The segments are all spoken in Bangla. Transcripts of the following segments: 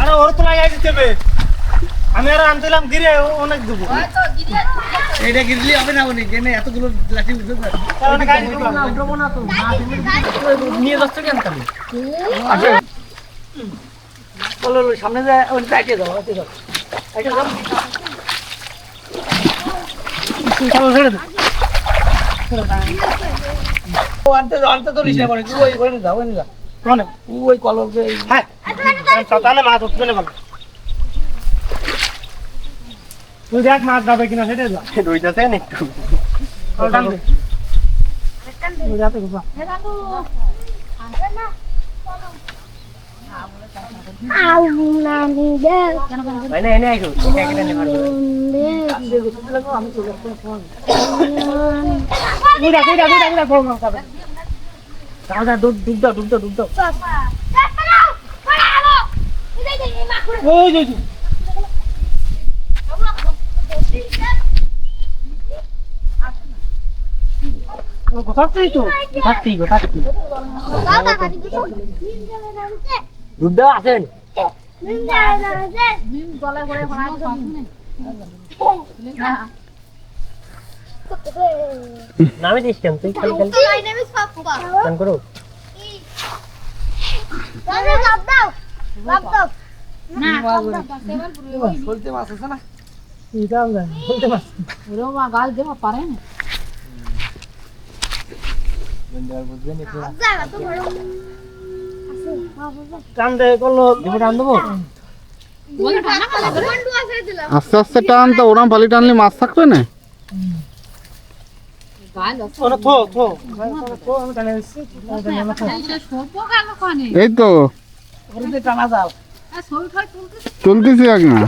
আরে ওর তো লাগাই দিতে হবে। আমি আর আনছিলাম গিরে অনেক দেবো। এটা গিরলি হবে না উনি কেন এতগুলো লাঠি উঠবে গাড়ি দিতে নিয়ে যাচ্ছে কেন তাহলে? বলো সামনে যায় ওই সাইডে যাও ওইতে যাও। সাইডে যাও। চলো ছেড়ে দে তুই দেখ মাছ যাবে কিনা সেটাই যা। রইতাছে না একটু চল, টান দে। তুই যাতে ঘুরবা। ভাই না এনে আইছো একে এনে পারবে দুইটা, দুইটা, দুইটা, দুইটা, বড় মাছ যাবে। যাও যাও ডুব ডুব দাও ডুব দাও দাও দাও নামে দিস কেন তুই খালি খালি কেন করো বলতে মাছ আছে না এটা আমরা বলতে পারছি টান দে করল দেবো টান দেবো আস্তে আস্তে টান তো ওরাম পালি টানলে মাছ থাকবে না ওরা থো থো থো আমি টানে দিচ্ছি টানে আমার থো। এই তো চলতেছি এক না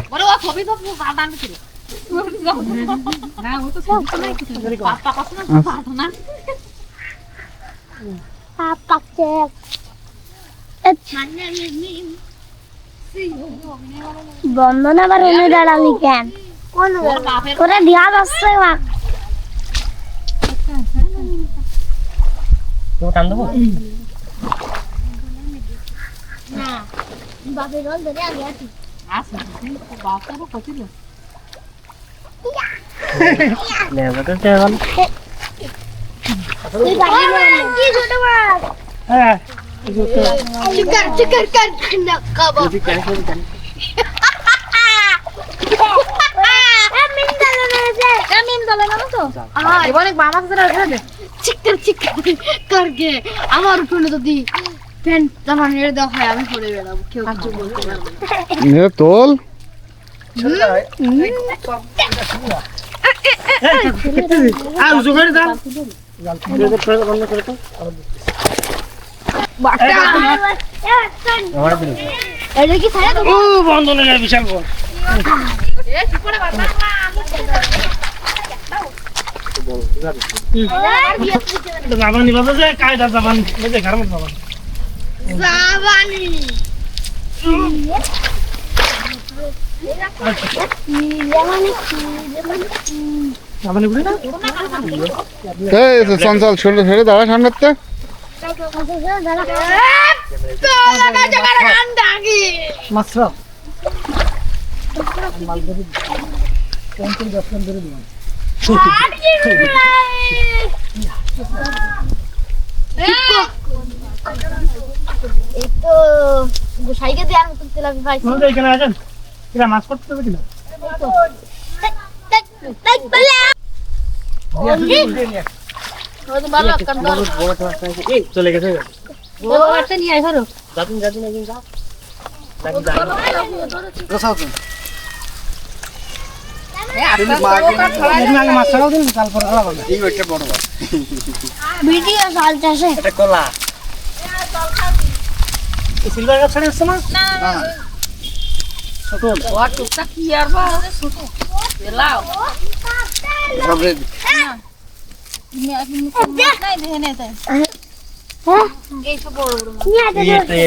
বন্ধন আবার এনে দাঁড়ালি কেন? ওরা দিয়া যাচ্ছে মা- তুমি টান দেবো বাপের রোল ধরে আগে আছি নেবা তো চাই তুই বাড়ি নিয়ে কি ছোট মাছ হ্যাঁ এই যে তো। চিকার চিকার কার না খাব মিম দালে মেরেছে মিম তো অনেক ধরে চিকার চিকার করকে আমার উপরে যদি প্যান্ট জামা হয় আমি পরে বেড়াবো। কেউ কিছু বলতে পারবে না। তোল। আর উঁচু দাও এটা কি ছাড়া ও বন্ধ বিশাল জাবানি বাজে যে কায়দা জাবানি বুঝে ঘর মধ্যে জাবানি জাবানি জাবানি বুঝে না? এই তো চঞ্চল ছেড়ে ছেড়ে দাঁড়া সামনেতে মাছরা এই তো গোসাইকে দেওয়ার মতন তেলাপি পাইছি এখানে আছেন কিরা মাছ করতে হবে কিনা? এই চলে গেছে। যাতুন যাতুন একদিন যা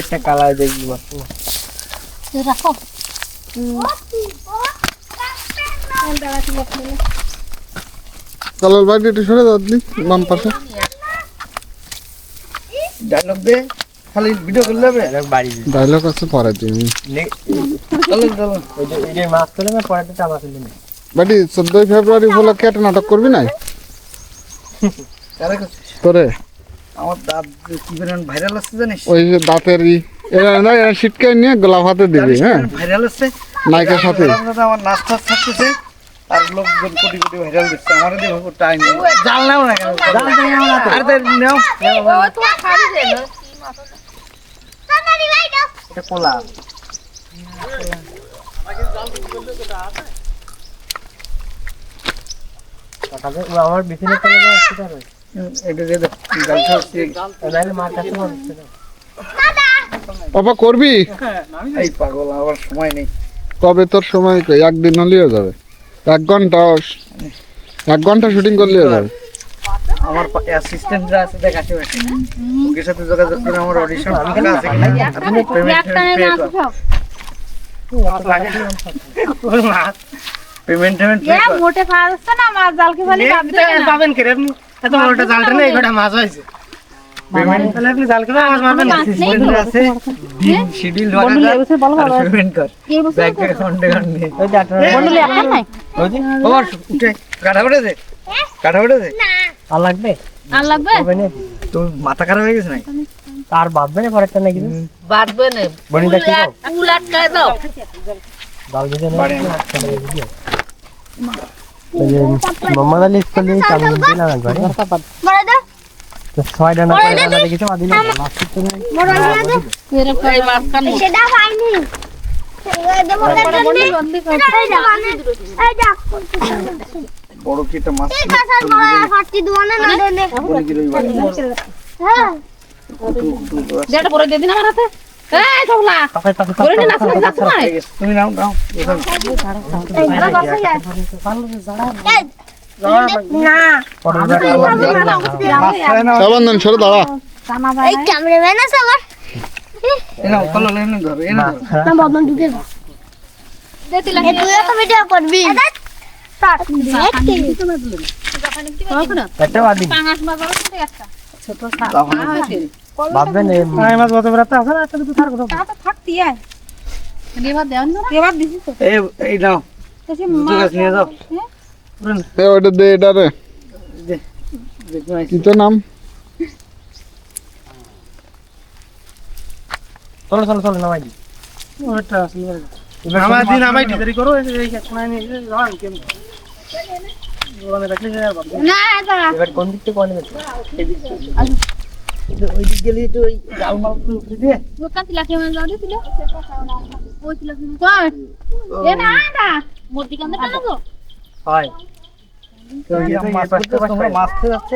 একটা কালা। দেখবি মাছ রাখো। কালার বাড়ি একটু সরে দাও দিলি বাম পাশে। ডায়লগ দে খালি ভিডিও করলে হবে? ডায়লগ আছে পরে তুমি চলো চলো। মাছ তুলে না পরে তো চাপা তুলে বাটি চোদ্দই ফেব্রুয়ারি উপলক্ষে একটা নাটক করবি না কারা তোরে। আমার দাঁত কি পরিমাণ ভাইরাল আসছে জানিস? ওই যে দাঁতের ই এরা না এরা শীতকে নিয়ে গোলাপ হাতে দিবি হ্যাঁ? ভাইরাল নায়কের সাথে। আমার টাচ থাকতেছে। আর লোকজন কোটি কোটি ভাইরাল দিচ্ছে। আমার দেবো টাইম জাল নাও না কেন? আর তাই নাও। এটা কোলা। আমার বিছানা চলে যাওয়া সেটা রয়েছে এটা যে গালটা হচ্ছে নাহলে মার কাছে বলছে বাবা করবি? এই পাগল আমার সময় নেই। কবে তোর সময়? কই? একদিন হলেও যাবে। এক ঘণ্টা এক ঘণ্টা শুটিং করলেও যাবে আমার অ্যাসিস্ট্যান্টরা আছে দেখ আশেপাশে ওকে সাথে যোগাযোগ করে আমার অডিশন ফাঁকা আছে কিনা? আপনি payment pay payment payment pay মোটে খাওয়া না মাছ জালকে দিয়ে পাবেন কি আপনি এত বড়টা জালটা মাছ মাছ না এই ব্যাংক অ্যাকাউন্টে মাথা খারাপ হয়ে গেছে নাকি আর বাঁধবে না পরেরটা নাকি বাদবে না আটকায় দাও দাও না বড় ছয়টা না দেখেছ আদিন মাছ সেটা পাইনি বড় কি একটা মাছ হ্যাঁ যেটা পরে দিয়ে দিন আমার হাতে তুমি নাও নাও এখানে এই বসে যায় না মাছ খায় না সাবধান সরে দাঁড়া এই ক্যামেরাম্যান আছে আমার এ নাও। কল এনে ধর এনে না বদন ঢুকে যা এই তুই তো ভিডিও করবি ছোট একটা তো তা তো তো দে। এটা রে কি তো নাম? চলো চলো চলো নামাই দি ওটা করো এই নিয়ে এবার কোন দিক থেকে কোন দিক ওই দিক গেলে তো ওই জাল মাল উঠে দিয়ে। দোকান তিলা কেমন যাও দিছিল ওই তিলা কেমন এ না না। মুরগি কান্দে না গো হয়। মাছ আসতে তোমরা মাছ খেয়ে যাচ্ছে?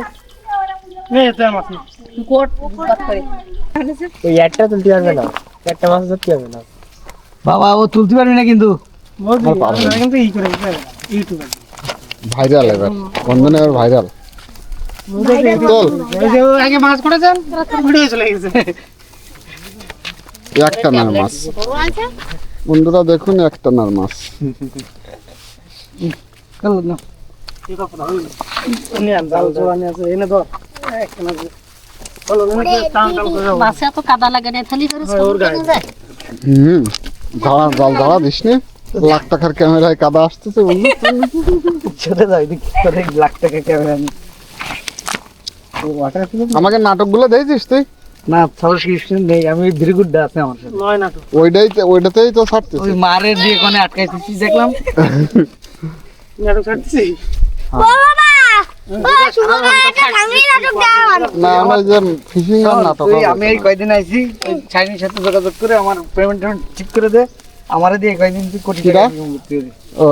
নে এটা মাছ। নে। কোট কত করে। ওই একটা তুলতে পারবে না। একটা মাছ ধরতে হবে না। বাবা ও তুলতে পারবি না কিন্তু। ভাইরাল এবার। বন্ধন এবার ভাইরাল। চল ওই যে ও আগে মাছ করেছেন ভিডিও চলে গেছে। একটা নার মাছ। বন্ধুরা দেখুন একটা নার মাছ। চলো না। নিয়ে আন, জাল জোড়ানি আছে এনে ধর। একটা মাছ দে। চলো, এনে করে টান টান করে যাব। বাসে তো কাদা লাগে না থালি করে হয়, ওর গায়ে। যায়। হুম ধরা জাল ধরা দিস নি। লাখ টাকার ক্যামেরায় কাদা আসতেছে চলে লাখ টাকা ক্যামেরা আমাকে নাটকগুলো দেখছিস তুই? না সাবস্ক্রিপশন নেই আমি ভিরিগুড্ডা আছে আমার সাথে। নয় না ওইটাই ওইটাতেই তো ছাড়তেছে। ওই মারে দিয়ে আটকাইতেছি দেখলাম। নাটক ছাড়ছি বাবা! ও শুভ একটা ভাঙলি নাটক। দাও না আমরা যে ফিশিং এর নাটক তুই হবে। আমি এই কয়দিন আইছি সাথে যোগাযোগ করে আমার পেমেন্ট ঠিক করে দে। আমার দিয়ে কয়দিন কোটি টাকা। ও।